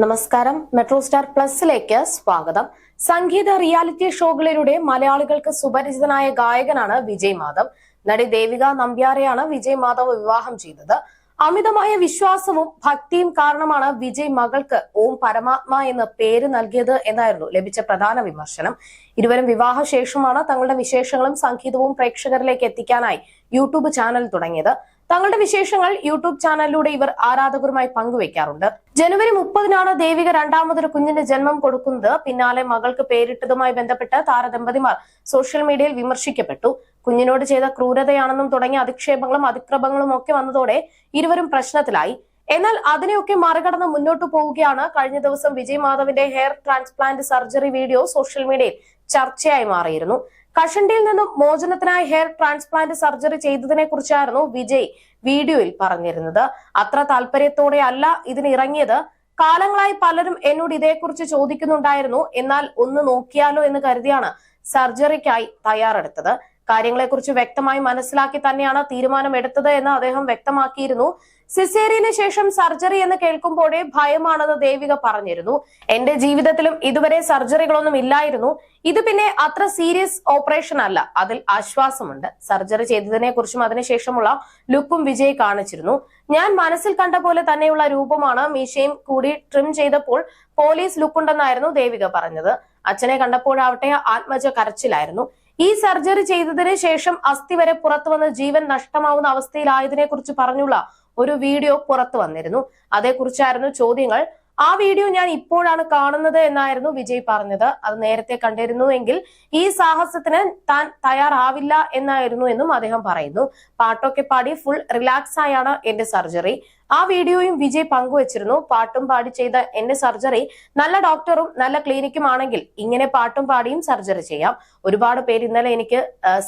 നമസ്കാരം. Metro star പ്ലസിലേക്ക് സ്വാഗതം. സംഗീത reality ഷോകളിലൂടെ മലയാളികൾക്ക് സുപരിചിതനായ ഗായകനാണ് വിജയ് മാധവ്. നടി ദേവിക നമ്പ്യാരെയാണ് വിജയ് മാധവ് വിവാഹം ചെയ്തത്. അമിതമായ വിശ്വാസവും ഭക്തിയും കാരണമാണ് വിജയ് മകൾക്ക് ഓം പരമാത്മ എന്ന് പേര് നൽകിയത് എന്നായിരുന്നു ലഭിച്ച പ്രധാന വിമർശനം. ഇരുവരും വിവാഹശേഷമാണ് തങ്ങളുടെ വിശേഷങ്ങളും സംഗീതവും പ്രേക്ഷകരിലേക്ക് എത്തിക്കാനായി യൂട്യൂബ് ചാനൽ തുടങ്ങിയത്. തങ്ങളുടെ വിശേഷങ്ങൾ യൂട്യൂബ് ചാനലിലൂടെ ഇവർ ആരാധകരുമായി പങ്കുവെക്കാറുണ്ട്. ജനുവരി മുപ്പതിനാണ് ദേവിക രണ്ടാമതൊരു കുഞ്ഞിന് ജന്മം കൊടുക്കുന്നത്. പിന്നാലെ മകൾക്ക് പേരിട്ടതുമായി ബന്ധപ്പെട്ട് താരദമ്പതിമാർ സോഷ്യൽ മീഡിയയിൽ വിമർശിക്കപ്പെട്ടു. കുഞ്ഞിനോട് ചെയ്ത ക്രൂരതയാണെന്നും തുടങ്ങിയ അധിക്ഷേപങ്ങളും അതിക്രമങ്ങളും ഒക്കെ വന്നതോടെ ഇരുവരും പ്രശ്നത്തിലായി. എന്നാൽ അതിനെയൊക്കെ മറികടന്ന് മുന്നോട്ട് പോവുകയാണ്. കഴിഞ്ഞ ദിവസം Vijay മാധവിന്റെ hair transplant surgery video social മീഡിയയിൽ ചർച്ചയായി മാറിയിരുന്നു. കഷണ്ടിയിൽ നിന്നും മോചനത്തിനായി ഹെയർ ട്രാൻസ്പ്ലാന്റ് സർജറി ചെയ്തതിനെ കുറിച്ചായിരുന്നു വിജയ് വീഡിയോയിൽ പറഞ്ഞിരുന്നത്. അത്ര താല്പര്യത്തോടെ അല്ല ഇതിന് ഇറങ്ങിയത്. കാലങ്ങളായി പലരും എന്നോട് ഇതേക്കുറിച്ച് ചോദിക്കുന്നുണ്ടായിരുന്നു. എന്നാൽ ഒന്ന് നോക്കിയാലോ എന്ന് കരുതിയാണ് സർജറിക്കായി തയ്യാറെടുത്തത്. കാര്യങ്ങളെക്കുറിച്ച് വ്യക്തമായി മനസ്സിലാക്കി തന്നെയാണ് തീരുമാനമെടുത്തത് എന്ന് അദ്ദേഹം വ്യക്തമാക്കിയിരുന്നു. സിസേറിയന് ശേഷം സർജറി എന്ന് കേൾക്കുമ്പോഴേ ഭയമാണെന്ന് ദേവിക പറഞ്ഞിരുന്നു. എന്റെ ജീവിതത്തിലും ഇതുവരെ സർജറികളൊന്നും ഇല്ലായിരുന്നു. ഇത് പിന്നെ അത്ര സീരിയസ് ഓപ്പറേഷൻ അല്ല. അതിൽ ആശ്വാസമുണ്ട്. സർജറി ചെയ്തതിനെ കുറിച്ചും അതിനുശേഷമുള്ള ലുക്കും വിജയ് കാണിച്ചിരുന്നു. ഞാൻ മനസ്സിൽ കണ്ട പോലെ തന്നെയുള്ള രൂപമാണ് മീശയും കൂടി ട്രിം ചെയ്തപ്പോൾ പോലീസ് ലുക്കുണ്ടെന്നായിരുന്നു ദേവിക പറഞ്ഞത്. അച്ഛനെ കണ്ടപ്പോഴാവട്ടെ ആത്മജ കരച്ചിലായിരുന്നു. ഈ സർജറി ചെയ്തതിന് ശേഷം അസ്ഥി വരെ പുറത്തു വന്ന് ജീവൻ നഷ്ടമാവുന്ന അവസ്ഥയിലായതിനെ കുറിച്ച് പറഞ്ഞുള്ള ഒരു വീഡിയോ പുറത്തു വന്നിരുന്നു. അതേക്കുറിച്ചായിരുന്നു ചോദ്യങ്ങൾ. ആ വീഡിയോ ഞാൻ ഇപ്പോഴാണ് കാണുന്നത് എന്നായിരുന്നു വിജയ് പറഞ്ഞത്. അത് നേരത്തെ കണ്ടിരുന്നുവെങ്കിൽ ഈ സാഹസത്തിന് താൻ തയ്യാറാവില്ല എന്നായിരുന്നു എന്നും അദ്ദേഹം പറയുന്നു. പാട്ടൊക്കെ പാടി ഫുൾ റിലാക്സ് ആയാണ് എന്റെ സർജറി ആ വീഡിയോയും വിജയ് പങ്കുവച്ചിരുന്നു. പാട്ടും പാടി ചെയ്ത എന്റെ സർജറി. നല്ല ഡോക്ടറും നല്ല ക്ലിനിക്കും ആണെങ്കിൽ ഇങ്ങനെ പാട്ടും പാടിയും സർജറി ചെയ്യാം. ഒരുപാട് പേര് ഇന്നലെ എനിക്ക്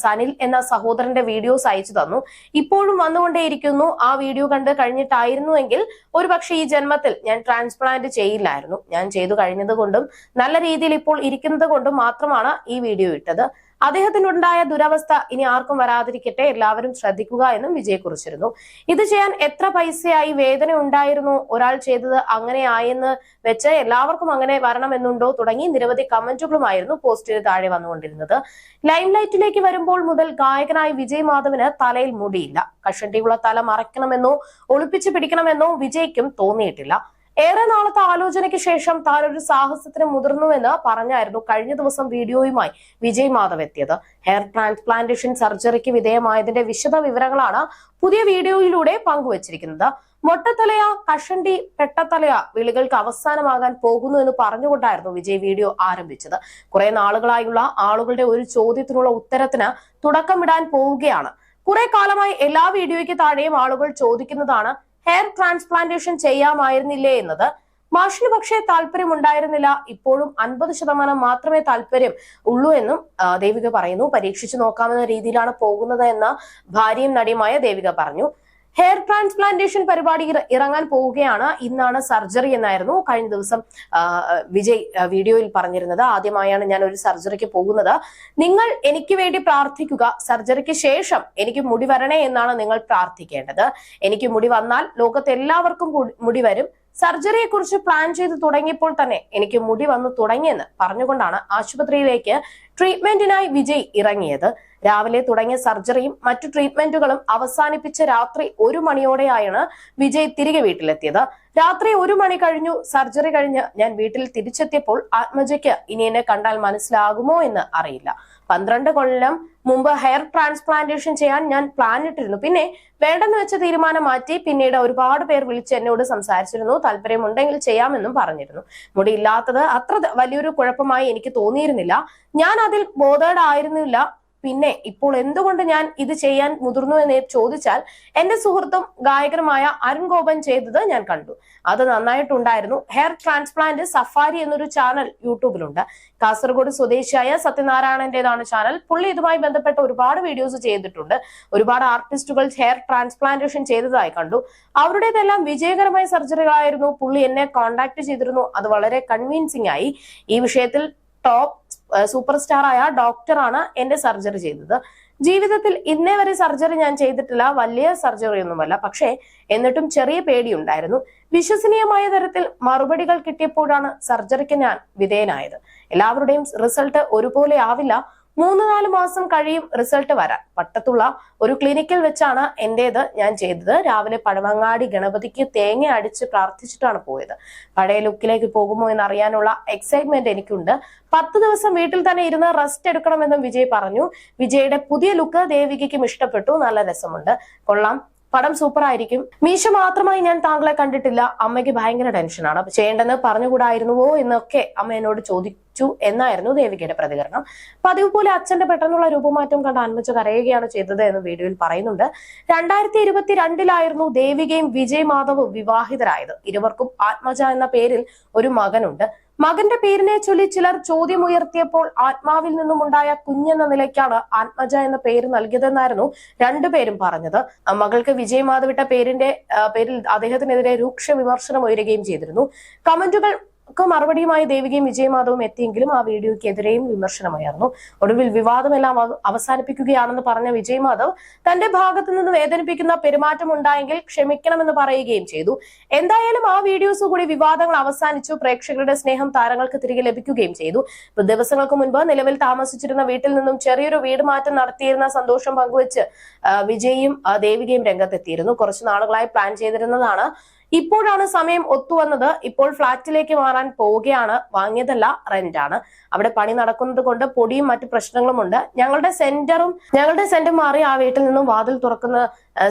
സനിൽ എന്ന സഹോദരന്റെ വീഡിയോസ് അയച്ചു തന്നു. ഇപ്പോഴും വന്നുകൊണ്ടേയിരിക്കുന്നു. ആ വീഡിയോ കണ്ട് കഴിഞ്ഞിട്ടായിരുന്നുവെങ്കിൽ ഒരുപക്ഷെ ഈ ജന്മത്തിൽ ഞാൻ ട്രാൻസ്പ്ലാന്റ് ചെയ്യില്ലായിരുന്നു. ഞാൻ ചെയ്തു കഴിഞ്ഞത് കൊണ്ടും നല്ല രീതിയിൽ ഇപ്പോൾ ഇരിക്കുന്നത് കൊണ്ടും മാത്രമാണ് ഈ വീഡിയോ ഇട്ടത്. അദ്ദേഹത്തിനുണ്ടായ ദുരവസ്ഥ ഇനി ആർക്കും വരാതിരിക്കട്ടെ. എല്ലാവരും ശ്രദ്ധിക്കുക എന്നും വിജയ് കുറിച്ചിരുന്നു. ഇത് ചെയ്യാൻ എത്ര പൈസയായി വേദന ഉണ്ടായിരുന്നു? ഒരാൾ ചെയ്തത് അങ്ങനെ ആയെന്ന് വെച്ച് എല്ലാവർക്കും അങ്ങനെ വരണമെന്നുണ്ടോ തുടങ്ങി നിരവധി കമന്റുകളുമായിരുന്നു പോസ്റ്റിന് താഴെ വന്നുകൊണ്ടിരുന്നത്. ലൈം ലൈറ്റിലേക്ക് വരുമ്പോൾ മുതൽ ഗായകനായ വിജയ് മാധവന് തലയിൽ മുടിയില്ല. കഷണ്ടിയുള്ള തല മറയ്ക്കണമെന്നോ ഒളിപ്പിച്ചു പിടിക്കണമെന്നോ വിജയ്ക്കും തോന്നിയിട്ടില്ല. ഏറെ നാളത്തെ ആലോചനയ്ക്ക് ശേഷം താൻ ഒരു സാഹസത്തിന് മുതിർന്നുവെന്ന് പറഞ്ഞായിരുന്നു കഴിഞ്ഞ ദിവസം വീഡിയോയുമായി വിജയ് മാധവ് എത്തിയത്. ഹെയർ ട്രാൻസ്പ്ലാന്റേഷൻ സർജറിക്ക് വിധേയമായതിന്റെ വിശദ വിവരങ്ങളാണ് പുതിയ വീഡിയോയിലൂടെ പങ്കുവച്ചിരിക്കുന്നത്. മൊട്ടത്തലയ കഷണ്ടി പെട്ടത്തലയ വിളികൾക്ക് അവസാനമാകാൻ പോകുന്നു എന്ന് പറഞ്ഞുകൊണ്ടായിരുന്നു വിജയ് വീഡിയോ ആരംഭിച്ചത്. കുറെ നാളുകളായുള്ള ആളുകളുടെ ഒരു ചോദ്യത്തിനുള്ള ഉത്തരത്തിന് തുടക്കമിടാൻ പോവുകയാണ്. കുറെ കാലമായി എല്ലാ വീഡിയോയ്ക്ക് താഴെയും ആളുകൾ ചോദിക്കുന്നതാണ് ഹെയർ ട്രാൻസ്പ്ലാന്റേഷൻ ചെയ്യാമായിരുന്നില്ലേ എന്നത്? മാഷിന് പക്ഷേ താല്പര്യം ഉണ്ടായിരുന്നില്ല ഇപ്പോഴും അൻപത് ശതമാനം മാത്രമേ താല്പര്യം ഉള്ളൂ എന്നും ദേവിക പറയുന്നു. പരീക്ഷിച്ചു നോക്കാമെന്ന രീതിയിലാണ് പോകുന്നത് എന്ന് ഭാര്യയും നടിയുമായ ദേവിക പറഞ്ഞു. ഹെയർ ട്രാൻസ്പ്ലാന്റേഷൻ പരിപാടി ഇറ- ഇറങ്ങാൻ പോവുകയാണ്. ഇന്നാണ് സർജറി എന്നായിരുന്നു കഴിഞ്ഞ ദിവസം വിജയ് വീഡിയോയിൽ പറഞ്ഞിരുന്നത്. ആദ്യമായാണ് ഞാൻ ഒരു സർജറിക്ക് പോകുന്നത്. നിങ്ങൾ എനിക്ക് വേണ്ടി പ്രാർത്ഥിക്കുക. സർജറിക്ക് ശേഷം എനിക്ക് മുടി വരണേ എന്നാണ് നിങ്ങൾ പ്രാർത്ഥിക്കേണ്ടത്. എനിക്ക് മുടി വന്നാൽ ലോകത്ത് എല്ലാവർക്കും മുടി വരും. സർജറിയെ കുറിച്ച് പ്ലാൻ ചെയ്ത് തുടങ്ങിയപ്പോൾ തന്നെ എനിക്ക് മുടി വന്നു തുടങ്ങിയെന്ന് പറഞ്ഞുകൊണ്ടാണ് ആശുപത്രിയിലേക്ക് ട്രീറ്റ്മെന്റിനായി വിജയ് ഇറങ്ങിയത്. രാവിലെ തുടങ്ങിയ സർജറിയും മറ്റു ട്രീറ്റ്മെന്റുകളും അവസാനിപ്പിച്ച രാത്രി ഒരു മണിയോടെയാണ് വിജയ് തിരികെ വീട്ടിലെത്തിയത്. രാത്രി ഒരു മണി കഴിഞ്ഞു സർജറി കഴിഞ്ഞ് ഞാൻ വീട്ടിൽ തിരിച്ചെത്തിയപ്പോൾ ആത്മജയ്ക്ക് ഇനി എന്നെ കണ്ടാൽ മനസ്സിലാകുമോ എന്ന് അറിയില്ല. പന്ത്രണ്ട് കൊല്ലം മുമ്പ് ഹെയർ ട്രാൻസ്പ്ലാന്റേഷൻ ചെയ്യാൻ ഞാൻ പ്ലാൻ ഇട്ടിരുന്നു. പിന്നെ വേണ്ടെന്ന് വെച്ച തീരുമാനം മാറ്റി പിന്നീട് ഒരുപാട് പേർ വിളിച്ച് എന്നോട് സംസാരിച്ചിരുന്നു. താല്പര്യമുണ്ടെങ്കിൽ ചെയ്യാമെന്നും പറഞ്ഞിരുന്നു. മുടി ഇല്ലാത്തത് അത്ര വലിയൊരു കുഴപ്പമായി എനിക്ക് തോന്നിയിരുന്നില്ല. ഞാൻ അതിൽ ബോധേഡ് ആയിരുന്നില്ല പിന്നെ ഇപ്പോൾ എന്തുകൊണ്ട് ഞാൻ ഇത് ചെയ്യാൻ മുതിർന്നു എന്ന് ചോദിച്ചാൽ എന്റെ സുഹൃത്തും ഗായകനുമായ അരുൺ ഗോപൻ ചെയ്തത് ഞാൻ കണ്ടു. അത് നന്നായിട്ടുണ്ടായിരുന്നു. ഹെയർ ട്രാൻസ്പ്ലാന്റ് സഫാരി എന്നൊരു ചാനൽ യൂട്യൂബിലുണ്ട്. കാസർഗോഡ് സ്വദേശിയായ സത്യനാരായണന്റേതാണ് ചാനൽ. പുള്ളി ഇതുമായി ബന്ധപ്പെട്ട ഒരുപാട് വീഡിയോസ് ചെയ്തിട്ടുണ്ട്. ഒരുപാട് ആർട്ടിസ്റ്റുകൾ ഹെയർ ട്രാൻസ്പ്ലാന്റേഷൻ ചെയ്തതായി കണ്ടു. അവരുടേതെല്ലാം വിജയകരമായ സർജറികളായിരുന്നു. പുള്ളി എന്നെ കോണ്ടാക്ട് ചെയ്തിരുന്നു. അത് വളരെ കൺവീൻസിംഗ് ആയി. ഈ വിഷയത്തിൽ ടോപ്പ് സൂപ്പർ സ്റ്റാർ ആയ ഡോക്ടറാണ് എന്റെ സർജറി ചെയ്തത്. ജീവിതത്തിൽ ഇന്നേ വരെ സർജറി ഞാൻ ചെയ്തിട്ടില്ല. വലിയ സർജറി ഒന്നുമല്ല പക്ഷേ എന്നിട്ടും ചെറിയ പേടിയുണ്ടായിരുന്നു. വിശ്വസനീയമായ തരത്തിൽ മറുപടികൾ കിട്ടിയപ്പോഴാണ് സർജറിക്ക് ഞാൻ വിധേയനായത്. എല്ലാവരുടെയും റിസൾട്ട് ഒരുപോലെ ആവില്ല. മൂന്ന് നാല് മാസം കഴിയും റിസൾട്ട് വരാൻ. പട്ടത്തുള്ള ഒരു ക്ലിനിക്കിൽ വെച്ചാണ് എന്റേത് ഞാൻ ചെയ്തത്. രാവിലെ പഴവങ്ങാടി ഗണപതിക്ക് തേങ്ങ അടിച്ച് പ്രാർത്ഥിച്ചിട്ടാണ് പോയത്. പഴയ ലുക്കിലേക്ക് പോകുമോ എന്ന് അറിയാനുള്ള എക്സൈറ്റ്മെന്റ് എനിക്കുണ്ട്. പത്ത് ദിവസം വീട്ടിൽ തന്നെ ഇരുന്ന് റെസ്റ്റ് എടുക്കണമെന്നും വിജയ് പറഞ്ഞു. വിജയുടെ പുതിയ ലുക്ക് ദേവികയ്ക്കും ഇഷ്ടപ്പെട്ടു. നല്ല രസമുണ്ട്. കൊള്ളാം. പടം സൂപ്പർ ആയിരിക്കും മീശ മാത്രമായി ഞാൻ താങ്കളെ കണ്ടിട്ടില്ല. അമ്മയ്ക്ക് ഭയങ്കര ടെൻഷനാണ് ചെയ്യേണ്ടെന്ന് പറഞ്ഞുകൂടായിരുന്നുവോ എന്നൊക്കെ അമ്മ എന്നോട് ചോദിച്ചു എന്നായിരുന്നു ദേവികയുടെ പ്രതികരണം. പതിവ് പോലെ അച്ഛന്റെ പെട്ടെന്നുള്ള രൂപമാറ്റം കണ്ട് അന്മച്ച കരയുകയാണ് ചെയ്തത് എന്ന് വീഡിയോയിൽ പറയുന്നുണ്ട്. രണ്ടായിരത്തി ഇരുപത്തിരണ്ടിലായിരുന്നു ദേവികയും വിജയ് മാധവും വിവാഹിതരായത്. ഇരുവർക്കും ആത്മജ എന്ന പേരിൽ ഒരു മകനുണ്ട്. മകന്റെ പേരിനെ ചൊല്ലി ചിലർ ചോദ്യമുയർത്തിയപ്പോൾ ആത്മാവിൽ നിന്നും ഉണ്ടായ കുഞ്ഞെന്ന നിലയ്ക്കാണ് ആത്മജ എന്ന പേര് നൽകിയതെന്നായിരുന്നു രണ്ടുപേരും പറഞ്ഞത്. മകൾക്ക് വിജയ് മാധവിട്ട പേരിന്റെ പേരിൽ അദ്ദേഹത്തിനെതിരെ രൂക്ഷ വിമർശനം ഉയരുകയും ചെയ്തിരുന്നു. കമന്റുകൾ ക്ക് മറുപടിയുമായി ദേവികയും വിജയമാധവും എത്തിയെങ്കിലും ആ വീഡിയോയ്ക്കെതിരെയും വിമർശനമായിരുന്നു. ഒടുവിൽ വിവാദമെല്ലാം അവ- അവസാനിപ്പിക്കുകയാണെന്ന് പറഞ്ഞ വിജയമാധവ് തന്റെ ഭാഗത്തു നിന്ന് വേദനിപ്പിക്കുന്ന പെരുമാറ്റം ഉണ്ടായെങ്കിൽ ക്ഷമിക്കണമെന്ന് പറയുകയും ചെയ്തു. എന്തായാലും ആ വീഡിയോസ് കൂടി വിവാദങ്ങൾ അവസാനിച്ചു. പ്രേക്ഷകരുടെ സ്നേഹം താരങ്ങൾക്ക് തിരികെ ലഭിക്കുകയും ചെയ്തു. ദിവസങ്ങൾക്ക് മുൻപ് നിലവിൽ താമസിച്ചിരുന്ന വീട്ടിൽ നിന്നും ചെറിയൊരു വീട് മാറ്റം നടത്തിയിരുന്ന സന്തോഷം പങ്കുവച്ച് വിജയും ദേവികയും രംഗത്തെത്തിയിരുന്നു. കുറച്ചു നാളുകളായി പ്ലാൻ ചെയ്തിരുന്നതാണ് ഇപ്പോഴാണ് സമയം ഒത്തുവന്നത് ഇപ്പോൾ ഫ്ളാറ്റിലേക്ക് മാറാൻ പോവുകയാണ്. വാങ്ങിയതല്ല റെന്റാണ് അവിടെ പണി നടക്കുന്നത് കൊണ്ട് പൊടിയും മറ്റു പ്രശ്നങ്ങളും ഉണ്ട്. ഞങ്ങളുടെ സെന്ററും ഞങ്ങളുടെ സെന്റർ മാറി ആ വീട്ടിൽ നിന്നും വാതിൽ തുറക്കുന്ന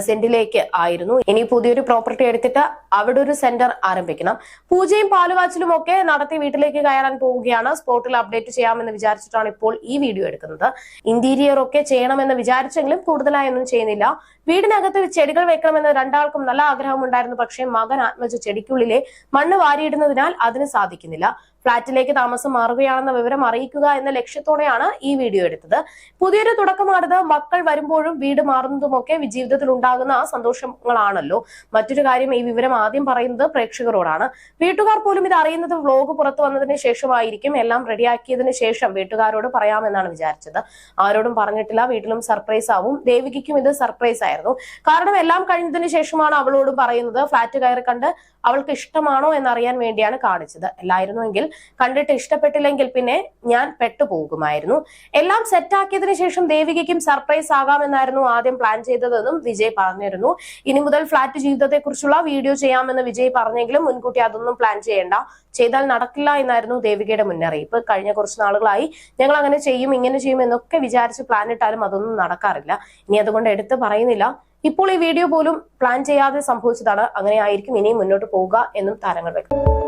സെന്റിലേക്ക് ആയിരുന്നു. ഇനി പുതിയൊരു പ്രോപ്പർട്ടി എടുത്തിട്ട് അവിടെ ഒരു സെന്റർ ആരംഭിക്കണം. പൂജയും പാലുവാച്ചിലും ഒക്കെ നടത്തി വീട്ടിലേക്ക് കയറാൻ പോവുകയാണ്. സ്പോട്ടിൽ അപ്ഡേറ്റ് ചെയ്യാമെന്ന് വിചാരിച്ചിട്ടാണ് ഇപ്പോൾ ഈ വീഡിയോ എടുക്കുന്നത്. ഇന്റീരിയർ ഒക്കെ ചെയ്യണമെന്ന് വിചാരിച്ചെങ്കിലും കൂടുതലായൊന്നും ചെയ്യുന്നില്ല. വീടിനകത്ത് ചെടികൾ വെക്കണമെന്ന് രണ്ടാൾക്കും നല്ല ആഗ്രഹമുണ്ടായിരുന്നു. പക്ഷേ മകൻ ആത്മജ ചെടിക്കുള്ളിലെ മണ്ണ് വാരിയിടുന്നതിനാൽ അതിന് സാധിക്കുന്നില്ല. ഫ്ളാറ്റിലേക്ക് താമസം മാറുകയാണെന്ന വിവരം അറിയിക്കുക എന്ന ലക്ഷ്യത്തോടെയാണ് ഈ വീഡിയോ എടുത്തത്. പുതിയൊരു തുടക്കമാണിത്. മക്കൾ വരുമ്പോഴും വീട് മാറുന്നതുമൊക്കെ ജീവിതത്തിൽ ഉണ്ടാകുന്ന സന്തോഷങ്ങളാണല്ലോ. മറ്റൊരു കാര്യം ഈ വിവരം ആദ്യം പറയുന്നത് പ്രേക്ഷകരോടാണ്. വീട്ടുകാർ പോലും ഇത് അറിയുന്നത് വ്ലോഗ് പുറത്തു വന്നതിന് ശേഷമായിരിക്കും. എല്ലാം റെഡിയാക്കിയതിന് ശേഷം വീട്ടുകാരോട് പറയാമെന്നാണ് വിചാരിച്ചത്. ആരോടും പറഞ്ഞിട്ടില്ല. വീട്ടിലും സർപ്രൈസ് ആവും. ദേവികയ്ക്കും ഇത് സർപ്രൈസ് ആയിരുന്നു. കാരണം എല്ലാം കഴിഞ്ഞതിന് ശേഷമാണ് അവളോട് പറയുന്നത്. ഫ്ളാറ്റ് കയറി കണ്ട് അവൾക്ക് ഇഷ്ടമാണോ എന്നറിയാൻ വേണ്ടിയാണ് കാണിച്ചത്. അല്ലായിരുന്നുവെങ്കിൽ കണ്ടിട്ട് ഇഷ്ടപ്പെട്ടില്ലെങ്കിൽ പിന്നെ ഞാൻ പെട്ടുപോകുമായിരുന്നു. എല്ലാം സെറ്റാക്കിയതിനു ശേഷം ദേവികയ്ക്കും സർപ്രൈസ് ആകാമെന്നായിരുന്നു ആദ്യം പ്ലാൻ ചെയ്തതെന്നും വിജയ് പറഞ്ഞിരുന്നു. ഇനി മുതൽ ഫ്ലാറ്റ് ജീവിതത്തെക്കുറിച്ചുള്ള വീഡിയോ ചെയ്യാമെന്ന് വിജയ് പറഞ്ഞെങ്കിലും മുൻകൂട്ടി അതൊന്നും പ്ലാൻ ചെയ്യേണ്ട. ചെയ്താൽ നടക്കില്ല എന്നായിരുന്നു ദേവികയുടെ മുന്നറിയിപ്പ്. കഴിഞ്ഞ കുറച്ച് നാളുകളായി ഞങ്ങൾ അങ്ങനെ ചെയ്യും ഇങ്ങനെ ചെയ്യും എന്നൊക്കെ വിചാരിച്ച് പ്ലാൻ ഇട്ടാലും അതൊന്നും നടക്കാറില്ല. ഇനി അതുകൊണ്ട് എടുത്ത് പറയുന്നില്ല. ഇപ്പോൾ ഈ വീഡിയോ പോലും പ്ലാൻ ചെയ്യാതെ സംഭവിച്ചതാണ്. അങ്ങനെ ആയിരിക്കും ഇനിയും മുന്നോട്ട് പോവുക എന്നും താരങ്ങൾ വ്യക്തം